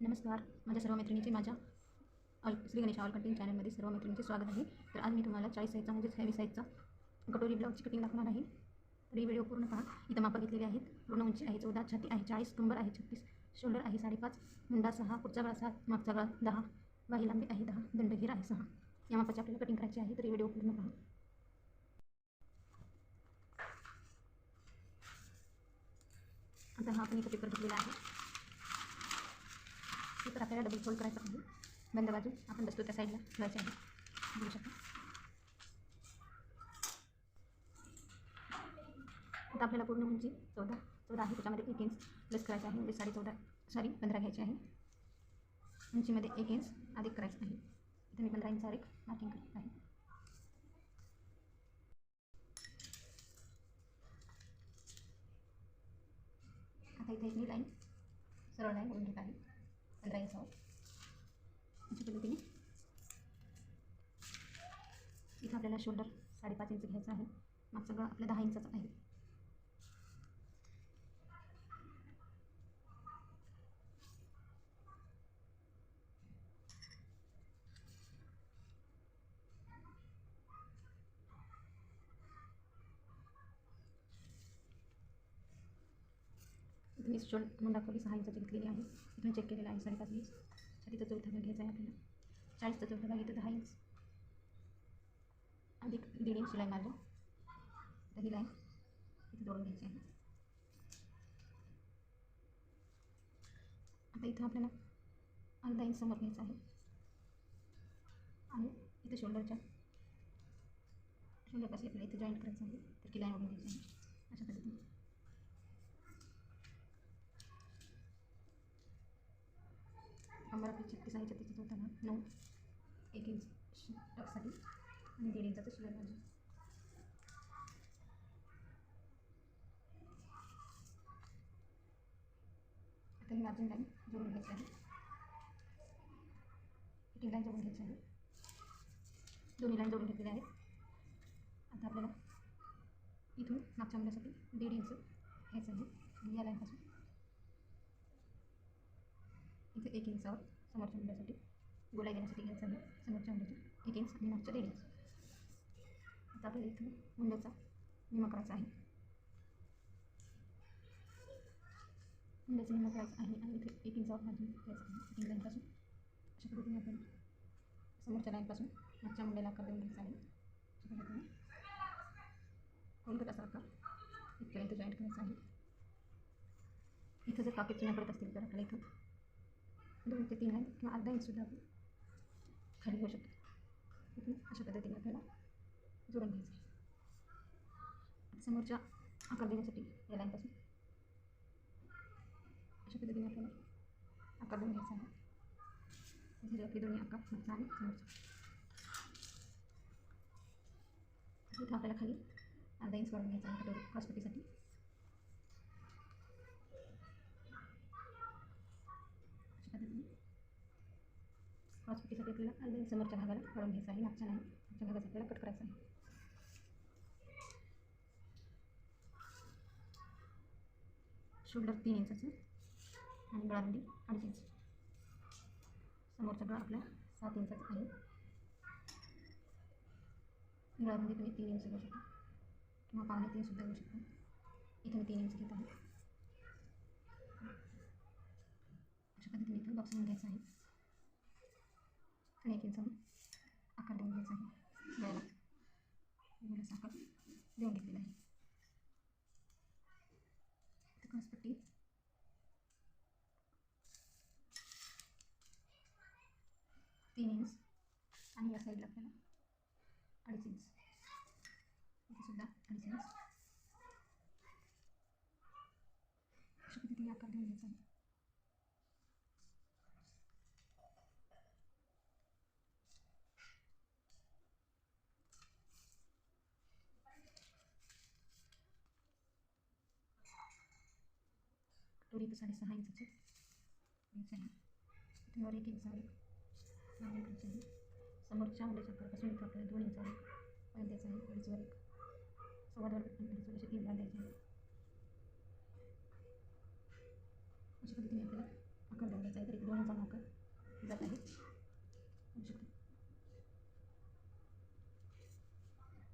नमस्कार माझ्या सर्व मैत्रिणीचे माझ्या all Shri Ganesh all cutting चॅनलमध्ये सर्व मैत्रिणीचे स्वागत आहे. तर आज मी तुम्हाला चाळीस साईजचा म्हणजेच हॅवी साईजचा कटोरी ब्लाऊजची कटिंग दाखवणार आहे. तर ही व्हिडिओ पूर्ण पहा. इथं मापं घेतलेली आहेत. पूर्ण उंची आहे चौदा छाती आहे चाळीस कंबर आहे छत्तीस शोल्डर आहे साडेपाच मुंडा सहा पुढचा गळा सात मागचा गळा दहा वाही लांबी आहे दहा दंडगीर आहे सहा. या मापाची आपल्याला कटिंग करायची आहे तर ही व्हिडिओ पूर्ण पहा. आता हा आपण इथं पेपर घेतलेला आहे. तर आपल्याला डबल फोल्ड करायचा आहे. बंद बाजू. आपण बसतो त्या साईडला ठेवायचं आहे बघू शकता. आता आपल्याला पूर्ण उंची चौदा. चौदा आहे. त्याच्यामध्ये एक इंच प्लस करायचं आहे. म्हणजे साडे चौदा सॉरी पंधरा घ्यायची आहे. उंचीमध्ये एक इंच अधिक करायचं आहे. इथं मी पंधरा इंचावर एक मार्किंग करत आहे. आता इथे एक मी लाईन सरळ लाईन करून घेत आहे. करायचं. इंचावर अशा पद्धतीने इथं आपल्याला शोल्डर साडेपाच इंच घ्यायचं आहे. मागचं सगळं आपल्या दहा इंचाचं आहे. वीस मी शोल्ड म्हणून दाखवली सहा इंचाची घेतलेली आहे. इथून चेक केलेला आहे साडेपाच वीस छातीचा चौथा भाग घ्यायचा आहे आपल्याला. चाळीसचा चौथा भाग इथं दहा इंच. अधिक दीड इंच शिलाई मारली. तर ही लाईन इथं जोडून घ्यायची आहे. आता इथं आपल्याला अर्धा इंच समोर घ्यायचं आहे. आणि इथं शोल्डरच्या शोल्डरपाशी आपल्याला इथे जॉईंट करायचं आहे. तर ती लाईन ओढून घ्यायची आहे. अशा पद्धतीने. कंबर आपली छत्तीस आहे तिथे चौथा नऊ. एक इंच टक्साठी. आणि दीड इंचाचं शिलाई बाजू आता ही मार्जिन लाईन जोडून घ्यायची आहे. फिटिंग लाईन जोडून घ्यायची आहे. दोन्ही लाईन जोडून घेतलेल्या आहेत. आता आपल्याला इथून मागच्या मुलासाठी दीड इंच घ्यायचं आहे. आणि या लाईनपासून इथे एक इंचावर समोरच्या मुलासाठी गोळ्या घेण्यासाठी घ्यायचं आहे समोरच्या मुलाची एक इंच आणि मागच्या दीड इंच. आता आपल्याला इथून मुंड्याचा निमा करायचा आहे. मुंड्याचा निमा करायचा आहे आणि इथे एक इंचावर मार्जिन घ्यायचं आहे. एक लाईनपासून अशा पद्धतीने आपण समोरच्या लाईनपासून मागच्या मुंड्याला आकार देऊन घ्यायचा आहे अशा पद्धतीने कोणतं असा आकार इथपर्यंत जॉईंट करायचा आहे. इथं जर कापड चुना पडत असतील तर आपल्याला इथं दोन ते तीन आहे किंवा अर्धा इंचसुद्धा आपण खाली घेऊ शकतो. अशा पद्धतीने आपल्याला जोडून घ्यायचं आहे. समोरच्या आकार देण्यासाठी या लाईनपासून अशा पद्धतीने आपल्याला आकार देऊन घ्यायचा आहे. झाले आपले दोन्ही आकार मागचा आणि समोरचा. इथं आपल्याला खाली अर्धा इंच वाढून घ्यायचा आहे. कटोरी क्रॉसपट्टीसाठी अशा पद्धतीने क्रॉसपट्टीसाठी आपल्याला अर्धा समोरच्या भागाला वाढून घ्यायचा आहे. मागच्या नाही मागच्या भागाचा आपल्याला कट करायचा आहे. शोल्डर तीन इंचाचं आणि गळारुंदी अडीच इंच समोरचा गळा आपला सात इंचाचा आहे. गळारुंदी तुम्ही तीन इंच घेऊ शकता. किंवा पावणे तीनसुद्धा घेऊ शकता. इथे मी तीन इंच घेत आहे. अशा पद्धतीने इथं बॉक्स घ्यायचं आहे. आणि एक इंच आकार देऊन घ्यायचा आहे गळ्याला मुलाचा आकार देऊन घेतलेला आहे इथं क्रॉसपट्टी तीन इंच आणि या साईडला आपल्याला अडीच इंच इथे सुद्धा अडीच इंच अशा आकार देऊन घ्यायचा आहे कटोरी तर साडेसहा इंचाची घ्यायचं आहे एक इंचावर एक मार्जिन आहे समोरच्या मुलाच्या आकारापासून इथं आपल्याला दोन इंचावर आहे. पॉईंट द्यायचा आहे अडीचवर एक सव्वा दोन अडीचवर असे तीन भाग द्यायचे आहेत अशा पद्धतीने आपल्याला आकार द्यावा आहे. तर दोन इंचा मार्कर जात आहे.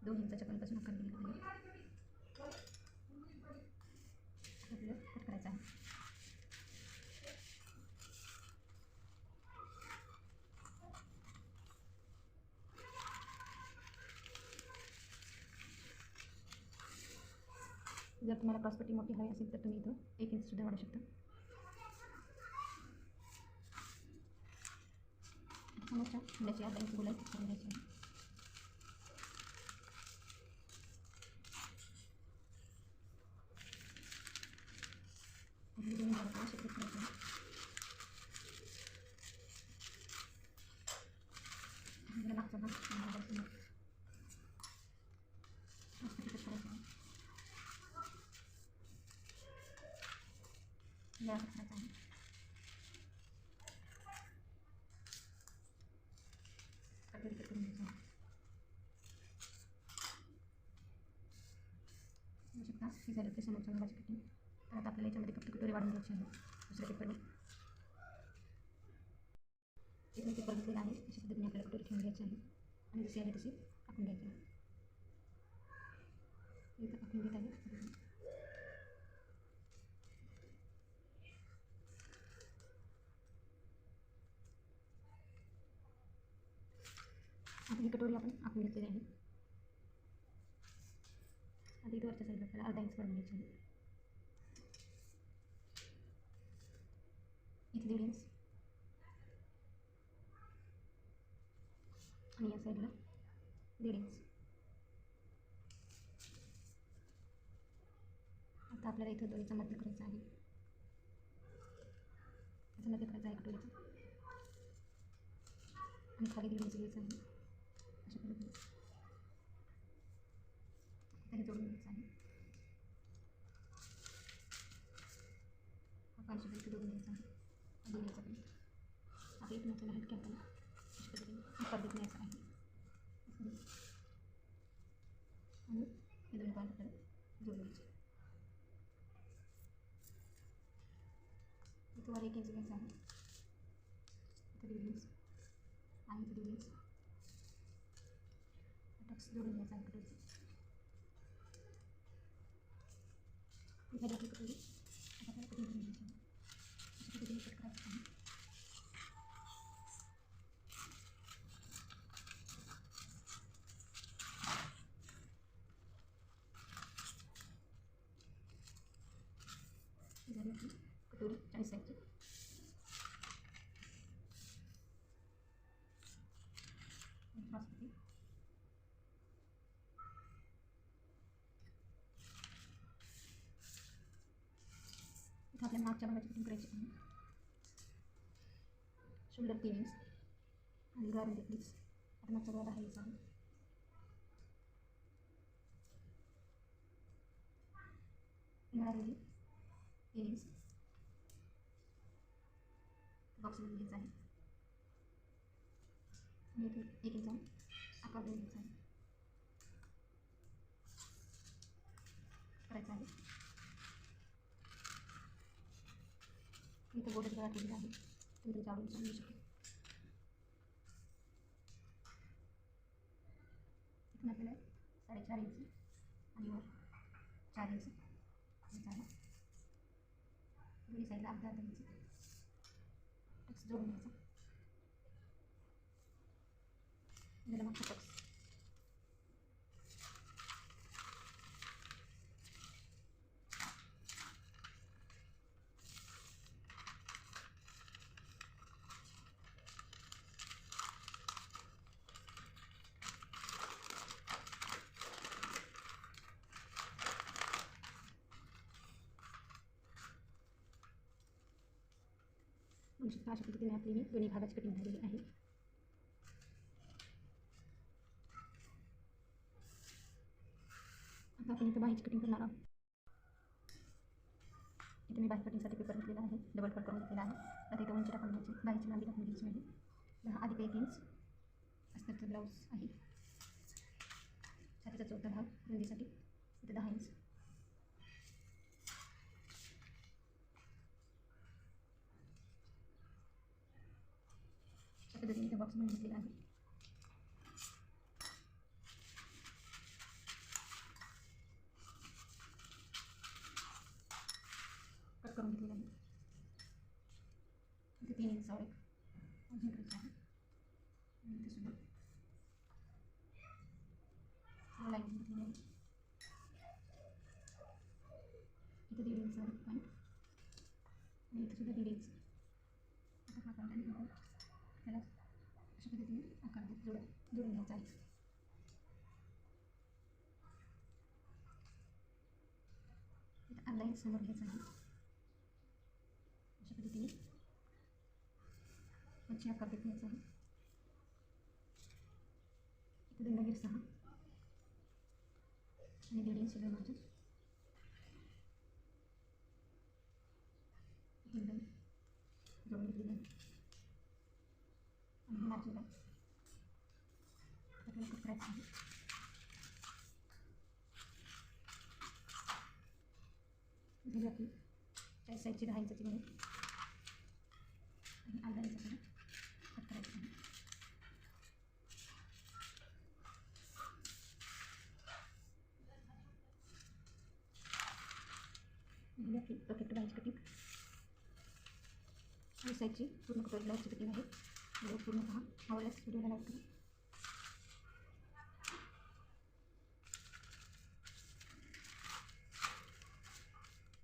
दोन इंचाच्या पर्यंतपासून आकार दिलेला आहे. आपल्याला कट करायचा आहे. क्रॉसपट्टी मोठी हवी असेल तर तुम्ही इथं एक इंच सुद्धा वाढू शकता समोरच्या फुलाची अर्धा इंच गोलाई करून घ्यायची आहे आणि दोन झाडाला सेपरेट करायचं आहे. आणि याला मागचा भाग आणि हा भाग समोर. मस्त तिखट करायचं आहे. या करायचं आहे कटोरी कट करून घ्यायचं आहे बघू शकता ही झाली आपली समोरच्या भागाची कटिंग तर आता आपल्याला याच्यामध्ये फक्त कटोरी वाढून घ्यायची आहे दुसऱ्या पेपरवर पेपर घेतलेला आहे अशा पद्धतीने आपल्याला कटोरी ठेवून घ्यायची आहे आणि जशी आहे तशी टाकून घ्यायची आहे इथं घेत आहे. आता ही कटोरी आपण आखून घेतलेली आहे. आता इथं वरच्या साईडला आपल्याला अर्धा इंच पडून घ्यायची आहे. इथे दीड इंच आणि या साईडला दीड इंच आता आपल्याला इथं दोन्हीचा मध्य करायचा आहे. त्याचा मध्य करायचा आहे कटोरीचा आणि खाली दीड इंच घ्यायचं आहे अशा पद्धतीने आता हे जोडून घ्यायचं आहे. हा पाचशे पर्यंत जोडून आहे. हा दोन याचा पर्यंत आता इथून आपल्याला हटके आपल्याला अशा पद्धतीने. आकार देत न्यायचा आहे. आणि हे दोन पॉईंट आपल्याला जोडून घ्यायचे इथं वर एक इंच घ्यायचं आहे. इथं इंच आणि इथं दीड इंच टक्स जोडून घ्यायचा आहे. कटोरीचा ही झाली आपली कटोरी आता आपल्याला कटिंग करून घ्यायची आहे अशा पद्धतीने कट करायचं आहे ही झाली आपली कटोरी चाळीस साईजची बासमती इथं आपल्या मागच्या भागाची कटिंग करायची आहे शोल्डर तीन इंच आणि गारून दे प्लीज आता मागच्या भागात दहा इंच आहे मिळालेली तीन इंच बॉक्समध्ये घ्यायचा आहे एक इंच आकार देऊन घ्यायचा आहे करायचं आहे इथं बोर्डच गळा केलेला आहे तुम्ही तुमच्या आवडीनुसार घेऊ शकता इथून आपल्याला साडेचार इंच आणि वर चार इंच घ्यायचं आहे दोन्ही साईडला अर्धा अर्धा इंच टक्स जोडून घ्यायचा त्याला मागचा टक्स बघू शकता अशा पद्धतीने आपली मी दोन्ही भागाची कटिंग झालेली आहे. आता आपण इथं बाहेरची कटिंग करणार आहोत. इथे मी बाहेर कटिंगसाठी पेपर घेतलेला आहे डबल कट करून घेतलेला आहे. आता इथं उंची टाकून घ्यायची. बाहेरची लांबी टाकून घ्यायची आहे दहा अधिक एक इंच असतात ब्लाऊज आहे. छातीचा चौथा भाग रुंदीसाठी. इथे दहा इंच अशा पद्धतीने त्या बॉक्स बनवून घेतलेला आहे कट करून घेतलेला आहे इथे तीन इंचावर एक अजून करायचं आहे आणि इथे सुद्धा सर्व लाईन घेतलेली आहे इथे दीड इंचावर एक पॉईंट आणि इथे सुद्धा दीड इंच आता हा पॉईंट आणि हा point त्याला अशा पद्धतीने आकार देत घ्यायचा आहे इथं अर्धा समोर घ्यायचा आहे. अशा पद्धतीने. मच्छी आकार देत घ्यायचा आहे. इथे दंडगीर सहा. आणि दीड इंच शिलाई माझं एकदम जोडून घेतलेली आहे आणि मार्जिन आहे. आपल्याला कट करायचं आहे झाली आपली चाळीस साईजची दहा इंचाची बनेल आणि अर्धा इंच आपल्याला कट करायचं आहे परफेक्ट बाईची कटिंग आणि साईजची पूर्ण कटोरी ब्लाऊजची कटिंग आहे पूर्ण पहा आवडल्यास व्हिडिओला